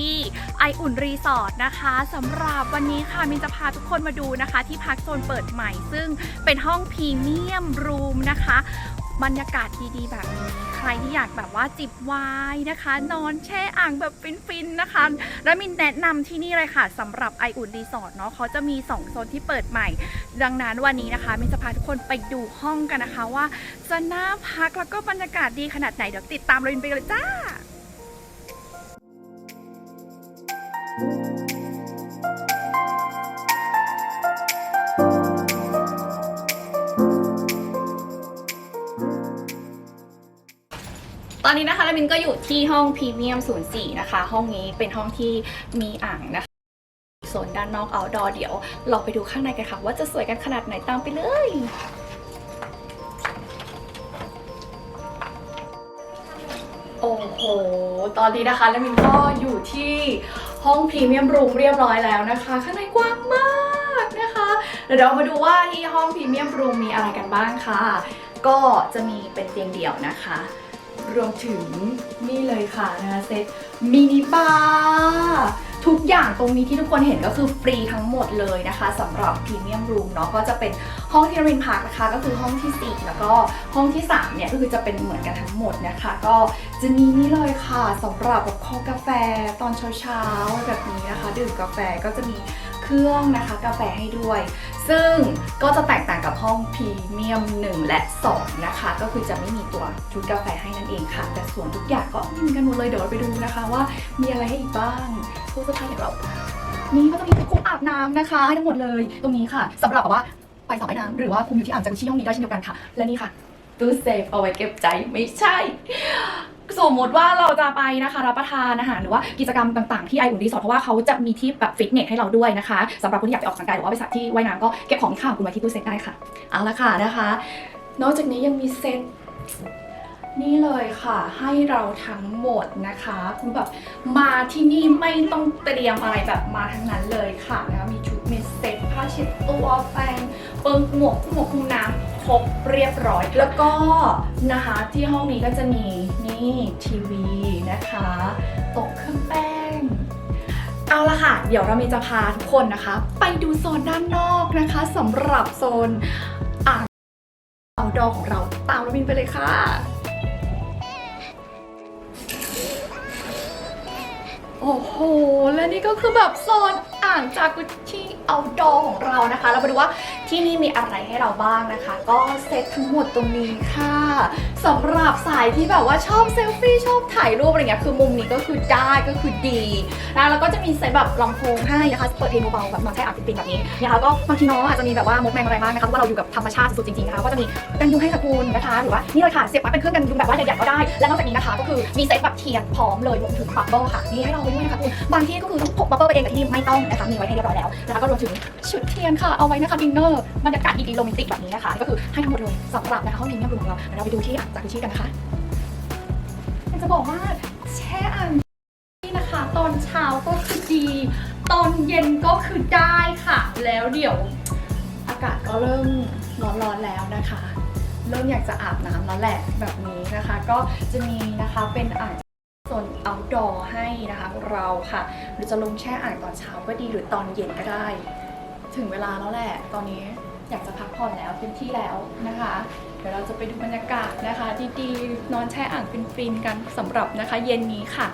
ที่ไออุ่นรีสอร์ทนะคะสำหรับวันนี้ค่ะมินจะพาทุกคนมาดูนะคะ ที่พักโซนเปิดใหม่ ซึ่งเป็นห้องพรีเมียมรูมนะคะ บรรยากาศดีๆ แบบนี้ใครที่อยากแบบว่าจิบไวน์นะคะ นอนแช่อ่างแบบฟินๆนะคะ แล้วมินแนะนำที่นี่เลยค่ะสำหรับไออุ่นรีสอร์ทเนาะเขาจะมี 2 โซนที่เปิดใหม่ ดังนั้นวันนี้นะคะมินจะพาทุกคนไปดูห้องกันนะคะว่าจะน่าพักแล้วก็บรรยากาศดีขนาดไหนเดี๋ยวติดตามเราไปเลยจ้า ตอนนี้นะคะแล้วมินก็อยู่ที่ห้องพรีเมียม 04 นะคะ ห้องนี้เป็นห้องที่มีอ่างนะคะโซนด้านนอกเอาดอเดี๋ยวเราไปดูข้างในกันค่ะ ว่าจะสวยกันขนาดไหนตามไปเลย โอ้โห ตอนนี้นะคะแล้วมินก็อยู่ที่ ห้องพรีเมียมรูมเรียบร้อยแล้วนะคะ ข้างในกว้างมากนะคะเดี๋ยวเรามาดูว่าที่ห้องพรีเมียมรูมมีอะไรกันบ้างค่ะ ก็จะมีเป็นเตียงเดี่ยวนะคะ รวมถึงนี่เลยค่ะนะคะเซตมินิบาร์ อย่างตรงนี้ที่ทุกคนเห็นก็คือฟรีทั้งหมดเลยนะคะสำหรับพรีเมียมรูมเนาะก็จะเป็นห้องที่เราวินพักนะคะก็คือห้องที่ 4 แล้วก็ห้องที่3เนี่ยก็คือจะเป็นเหมือนกันทั้งหมดนะคะ ก็จะมีนี่เลยค่ะสำหรับแบบคอกาแฟตอนเช้าๆแบบนี้นะคะ ดื่มกาแฟก็จะมีเครื่องนะคะ กาแฟให้ด้วย ซึ่งก็จะแตกต่างกับห้องพรีเมียม 1 และ 2 นะคะ ก็คือจะไม่มีตัวชุดกาแฟให้นั่นเองค่ะ แต่ส่วนทุกอย่างก็มีกันหมดเลยเดี๋ยวเราไปดูนะคะว่ามีอะไรให้อีกบ้างตู้เสื้อผ้ายของเรานี่ก็จะมีคุกอาบน้ำนะคะทั้งหมดเลยตรงนี้ค่ะสำหรับว่าไปสระว่ายน้ำหรือว่าคุมอยู่ที่อ่างจากุชิห้องนี้ได้เช่นเดียวกันค่ะ และนี่ค่ะตู้เซฟเอาไว้เก็บใจไม่ใช่ สมมติว่าเราจะไปนะคะรับประทานอาหารหรือว่ากิจกรรมต่างๆที่ไออุ่นรีสอร์ทเพราะว่าเขาจะมีที่แบบฟิตเนสให้เราด้วยนะคะสำหรับคนที่อยากไปออกกำลังกายหรือว่าไปสระที่ว่ายน้ำก็เก็บของที่ข้าวคุณไว้ที่ตู้เซฟได้ค่ะเอาละค่ะนะคะ นอกจากนี้ยังมีเซตนี่เลยค่ะให้เราทั้งหมดนะคะคือแบบมาที่นี่ไม่ต้องเตรียมอะไรแบบมาทั้งนั้นเลยค่ะนะคะมีชุดมีเซตผ้าเช็ดตัวแปรงเปิงหมวกหมวกคุมน้ำครบเรียบร้อย แล้วก็นะคะที่ห้องนี้ก็จะมีนี่ ทีวีนะคะโต๊ะเครื่องแป้ง เอาละค่ะ เดี๋ยวเรามีจะพาทุกคนนะคะ ไปดูโซนด้านนอกนะคะสำหรับโซนอ่างเอาดอของเราตามเราบินไปเลยค่ะโอ้โห และนี่ก็คือแบบโซนอ่างจากุชิ เอาดอของเรานะคะ เรามาดูว่าที่นี่มีอะไรให้เราบ้างนะคะ ก็เซตทั้งหมดตรงนี้ค่ะสำหรับสายที่แบบว่าชอบเซลฟี่ชอบถ่ายรูปอะไรเงี้ยคือมุมนี้ก็คือได้ก็คือดีนะแล้วก็จะมีเซตแบบลำโพงให้นะคะเปิดเพลงเบาๆแบบนอนใช้อางปิดๆแบบนี้นะคะก็บางทีน้องอาจจะมีแบบว่ามดแมงอะไรบ้างนะคะเพราะว่าเราอยู่กับธรรมชาติสุดๆจริงๆนะคะก็จะมีกันยุงให้ค่ะคุณนะคะหรือว่านี่เลยค่ะเสียบปลั๊กเป็นเครื่องกันยุงแบบว่าใหญ่ๆก็ได้ และนอกจากนี้นะคะก็คือมีเซตแบบเทียนพร้อมเลยรวมถึงบับเบิ้ลค่ะนี่ให้เราด้วยนะคะคุณบางที่ก็คือต้องพกบับเบิ้ลไปเองแต่ที่นี่ไม่ต้องนะคะมีไว้ให้เรียบร้อยแล้วนะคะก็รวมถึงชุดเทียนค่ะ เอาไว้นะคะดินเนอร์บรรยากาศดีๆโรแมนติกแบบนี้นะคะ ก็คือให้ทั้งหมดเลยสำหรับนะคะห้องนี้เนี่ยรวมของเราเดี๋ยวเราไปดูที่อ่างจากุชิกันนะคะอยากจะบอกว่าแช่อ่างนี่นะคะ ตอนเช้าก็คือดี ตอนเย็นก็คือได้ค่ะ แล้วเดี๋ยวอากาศก็เริ่มร้อนๆแล้วนะคะ เริ่มอยากจะอาบน้ำแล้วแหละแบบนี้นะคะ ก็จะมีนะคะเป็นอ่าง ซน outdoor ให้นะคะเราค่ะหรือจะลงแช่อ่างตอนเช้าก็ดีหรือตอนเย็นก็ได้ ถึงเวลาแล้วแหละ ตอนนี้อยากจะพักผ่อนแล้วเต็มที่แล้วนะคะ เดี๋ยวเราจะไปดูบรรยากาศนะคะดีๆนอนแช่อ่างฟินๆกันสำหรับนะคะ เย็นนี้ค่ะ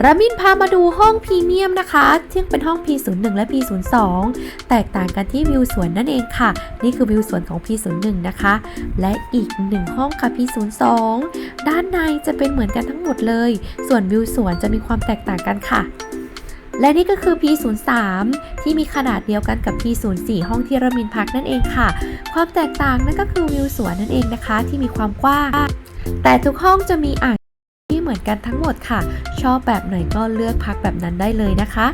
รามินพามาดูห้องพรีเมียมนะคะซึ่งเป็นห้อง P01 และ P02 แตกต่างกันที่วิวสวนนั่นเองค่ะ นี่คือวิวสวนของ P01 นะคะ และอีกหนึ่งห้องค่ะ P02 ด้านในจะเป็นเหมือนกันทั้งหมดเลย ส่วนวิวสวนจะมีความแตกต่างกันค่ะและนี่ก็คือ P03 ที่มีขนาดเดียวกันกับ P04 ห้องที่รามินพักนั่นเองค่ะ ความแตกต่างนั่นก็คือวิวสวนนั่นเองนะคะ ที่มีความกว้าง แต่ทุกห้องจะมีอ่าง มือนกันทั้งหมดค่ะ ชอบแบบไหนก็เลือกพักแบบนั้นได้เลยนะคะ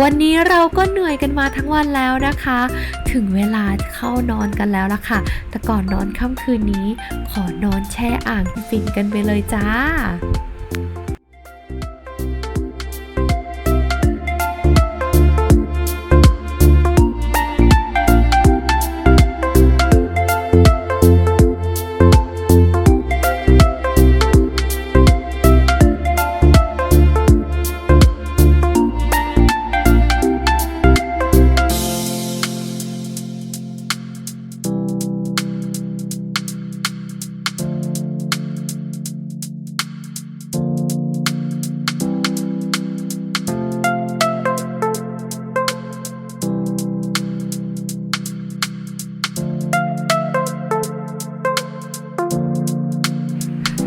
วันนี้เราก็เหนื่อยกันมาทั้งวันแล้วนะคะ ถึงเวลาเข้านอนกันแล้วล่ะค่ะ แต่ก่อนนอนค่ำคืนนี้ ขอนอนแช่อ่างฟินกันไปเลยจ้า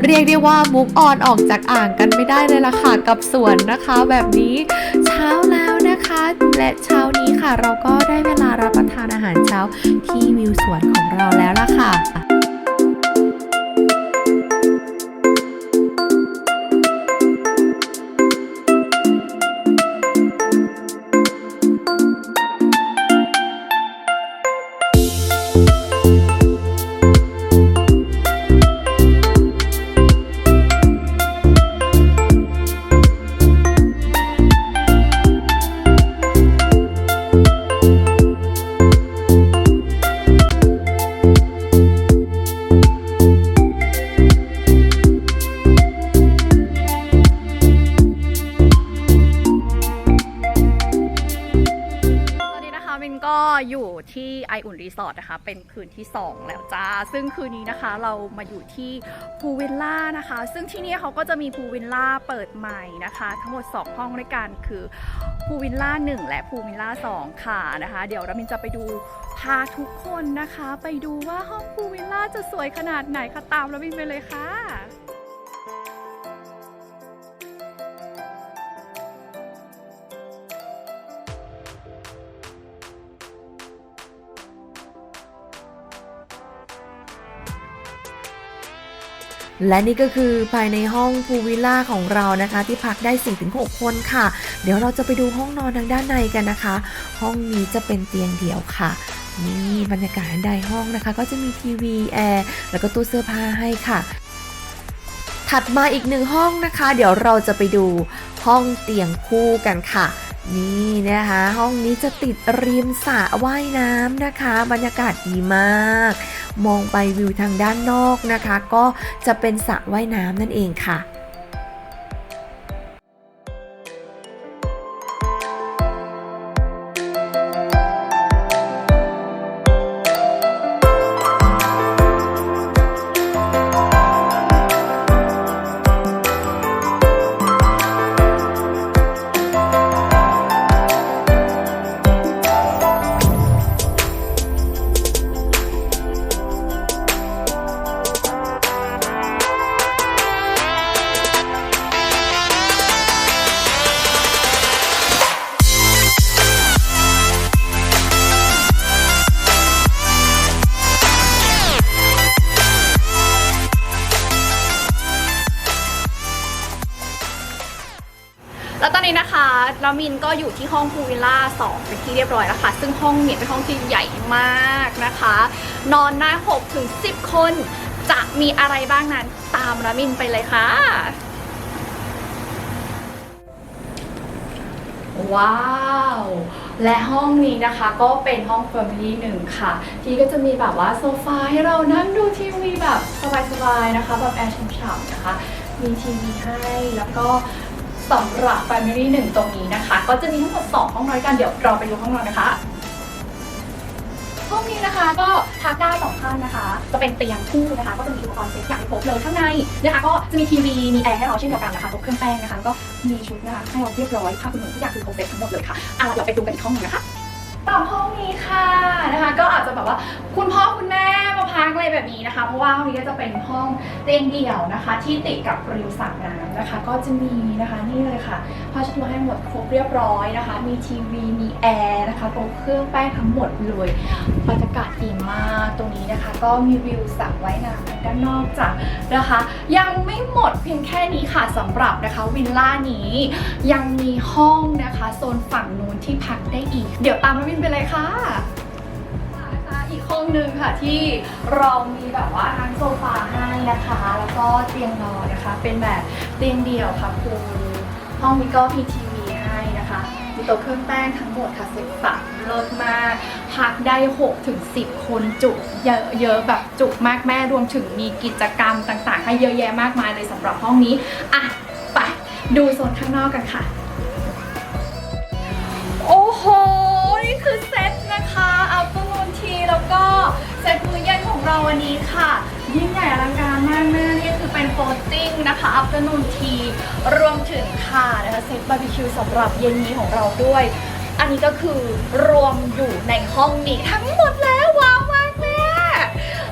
เรียกได้ว่ามุกออนออกจากอ่างกันไม่ได้เลยล่ะค่ะกับสวนนะคะ แบบนี้เช้าแล้วนะคะ และเช้านี้ค่ะ เราก็ได้เวลารับประทานอาหารเช้าที่วิวสวนของเราแล้วล่ะค่ะ อยู่ที่ไออุ่นรีสอร์ทนะคะ เป็นคืนที่ 2 แล้วจ้า ซึ่งคืนนี้นะคะเรามาอยู่ที่พูวิลล่านะคะ ซึ่งที่นี่เขาก็จะมีพูวิลล่าเปิดใหม่นะคะ ทั้งหมด 2 ห้องด้วยกันคือพูวิลล่า 1 และพูวิลล่า 2 ค่ะนะคะ เดี๋ยวเรามินจะไปดูพาทุกคนนะคะ ไปดูว่าห้องพูวิลล่าจะสวยขนาดไหนคะตามเรามินไปเลยค่ะ และนี่ก็คือภายในห้องพูลวิลล่าของเรานะคะ ที่พักได้ 4-6 คนค่ะ เดี๋ยวเราจะไปดูห้องนอนทางด้านในกันนะคะ ห้องนี้จะเป็นเตียงเดี่ยวค่ะนี่บรรยากาศในห้องนะคะ ก็จะมีทีวีแอร์แล้วก็ตู้เสื้อผ้าให้ค่ะ ถัดมาอีกหนึ่งห้องนะคะ เดี๋ยวเราจะไปดูห้องเตียงคู่กันค่ะ นี่นะคะ ห้องนี้จะติดริมสระว่ายน้ำนะคะ บรรยากาศดีมาก มองไปวิวทางด้านนอกนะคะ ก็จะเป็นสระว่ายน้ำนั่นเองค่ะ มินก็อยู่ที่ห้องพูลวิลล่า2เป็นที่เรียบร้อยแล้วค่ะ ซึ่งห้องเนี่ยเป็นห้องที่ใหญ่มากนะคะ นอนได้6ถึง10 คน จะมีอะไรบ้างนั้นตามน้ามินไปเลยค่ะ ว้าวและห้องนี้นะคะก็เป็นห้อง Family หนึ่งค่ะ ที่ก็จะมีแบบว่าโซฟาให้เรานั่งดูทีวีแบบสบายๆนะคะ แบบแอร์ฉ่ำๆนะคะ มีทีวีให้แล้วก็ สำหรับ Family หนึ่งตรงนี้นะคะ ก็จะมีทั้งหมด 2 ห้องนอนกัน เดี๋ยวเราไปดูห้องนอนนะคะห้องนี้นะคะก็พักได้สองท่านนะคะ จะเป็นเตียงคู่นะคะ ก็จะมีอุปกรณ์เซ็ตอย่างครบเลยข้างในนะคะ ก็จะมีทีวีมีแอร์ให้เราเช่นเดียวกันนะคะครบเครื่องแป้งนะคะก็มีชุดนะคะให้เราเรียบร้อยผ้าขนหนูทุกอย่างคือครบเซ็ตทั้งหมดเลยค่ะอะเราเดี๋ยวไปดูกันอีกห้องหนึงนะคะ ตามห้องนี้ค่ะนะคะ ก็อาจจะแบบว่าคุณพ่อคุณแม่มาพักอะไรแบบนี้นะคะ เพราะว่าห้องนี้ก็จะเป็นห้องเตียงเดี่ยวนะคะ ที่ติดกับริมสระน้ำนะคะ ก็จะมีนะคะนี่เลยค่ะผ้าเช็ดตัวให้หมดครบเรียบร้อยนะคะ มีทีวีมีแอร์นะคะตรงเครื่องแป้งทั้งหมดเลยบรรยากาศดีมากตรงนี้นะคะ ก็มีวิวสระว่ายน้ำด้านนอกจ้ะนะคะ ยังไม่หมดเพียงแค่นี้ค่ะสำหรับนะคะวิลล่านี้ยังมีห้องนะคะโซนฝั่งนู้นที่พักได้อีก เดี๋ยวตามน้องวินไปเลยค่ะอีกห้องหนึ่งค่ะที่เรามีแบบว่าทั้งโซฟาให้นะคะ แล้วก็เตียงนอนนะคะ เป็นแบบเตียงเดี่ยวค่ะคุณห้องนี้ก็มีทีวีให้นะคะ มีโต๊ะเครื่องแป้งทั้งหมดค่ะเซ็ตฝักเลิศมาก พักได้6ถึง10 คนจุเยอะแบบจุมากแม่รวมถึงมีกิจกรรมต่างๆ ให้เยอะแยะมากมายเลยสำหรับห้องนี้ อะ ไปดูโซนข้างนอกกันค่ะ วันนี้ค่ะ ยิ่งใหญ่อลังการมากแม่นี่คือเป็นโฟลติ้งนะคะอัลตนูนทีรวมถึงค่ะนะคะเซตบาร์บีคิวสำหรับเย็นนี้ของเราด้วย อันนี้ก็คือรวมอยู่ในห้องนี้ทั้งหมดแล้วว้าวมากแม่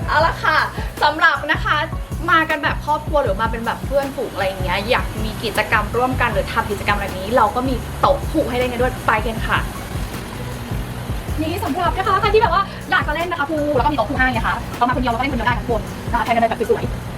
เอาละค่ะสำหรับนะคะมากันแบบครอบครัวหรือมาเป็นแบบเพื่อนฝูงอะไรอย่างเงี้ยอยากมีกิจกรรมร่วมกันหรือทำกิจกรรมแบบนี้ เราก็มีโต๊ะผูกให้เล่นกันด้วยไปกันค่ะ นี่สำหรับนะคะใครที่แบบว่าอยากจะเล่นนะคะพูแล้วก็มีโต๊ะผูกให้นะคะเรามาคนเดียวเราก็เล่นคนเดียวได้ทั้งคนนะคะใช้กันได้แบบสวยๆ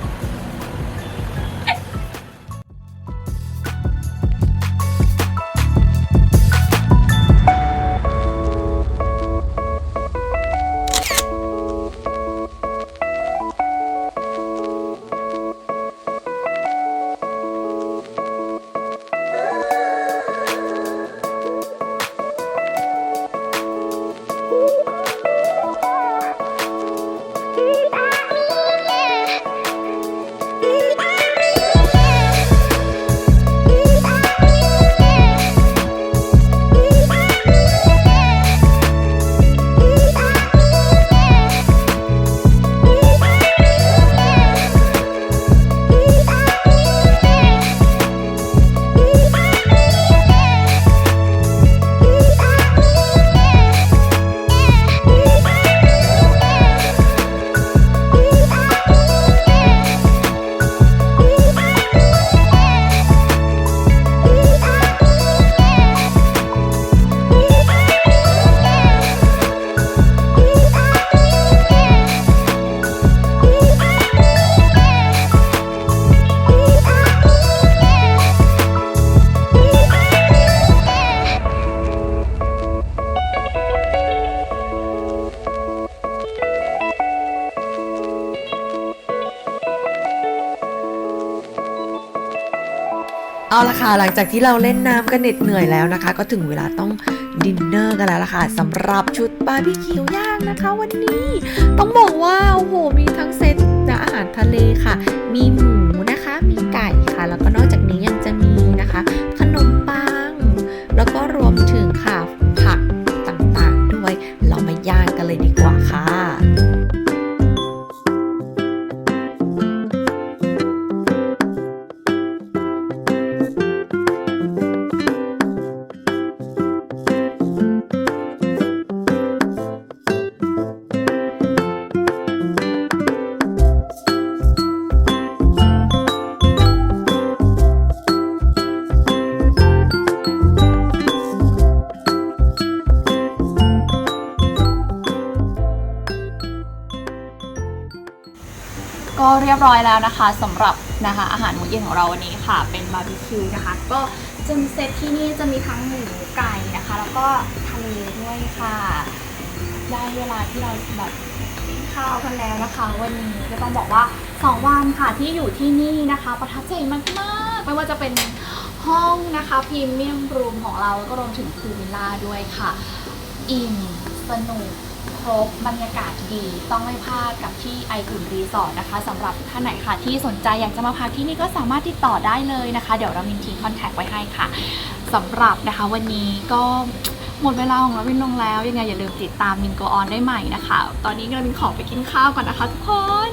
เอาละค่ะหลังจากที่เราเล่นน้ำกันเหน็ดเหนื่อยแล้วนะคะ ก็ถึงเวลาต้องดินเนอร์กันแล้วล่ะค่ะสำหรับชุดบาร์บีคิวย่างนะคะ วันนี้ ต้องบอกว่าโอ้โหมีทั้งเซตนะอาหารทะเลค่ะ มีหมู อยแล้วนะคะสำหรับนะคะอาหารมื้อเย็นของเราวันนี้ค่ะ เป็นบาร์บีคิวนะคะ ก็จะมีเซตที่นี่จะมีทั้งหมูไก่นะคะ แล้วก็ทะเลด้วยค่ะ ได้เวลาที่เราแบบกินข้าวกันแล้วนะคะ วันนี้ก็ต้องบอกว่าสองวันค่ะที่อยู่ที่นี่นะคะ ประทับใจมากๆ ไม่ว่าจะเป็นห้องนะคะพรีเมียมรูมของเราแล้วก็รวมถึงพูลวิลล่าด้วยค่ะ อิ่มสนุก ครบบรรยากาศดี ต้องไม่พลาดกับที่ไออุ่นรีสอร์ทนะคะสำหรับท่านไหนค่ะที่สนใจอยากจะมาพักที่นี่ก็สามารถติดต่อได้เลยนะคะ เดี๋ยวเรามีทิ้งคอนแทคไว้ให้ค่ะสำหรับนะคะวันนี้ก็หมดเวลาของเราวินลงแล้วยังไงอย่าลืมติดตามมินโกออนได้ใหม่นะคะ ตอนนี้เราวินขอไปกินข้าวก่อนนะคะทุกคน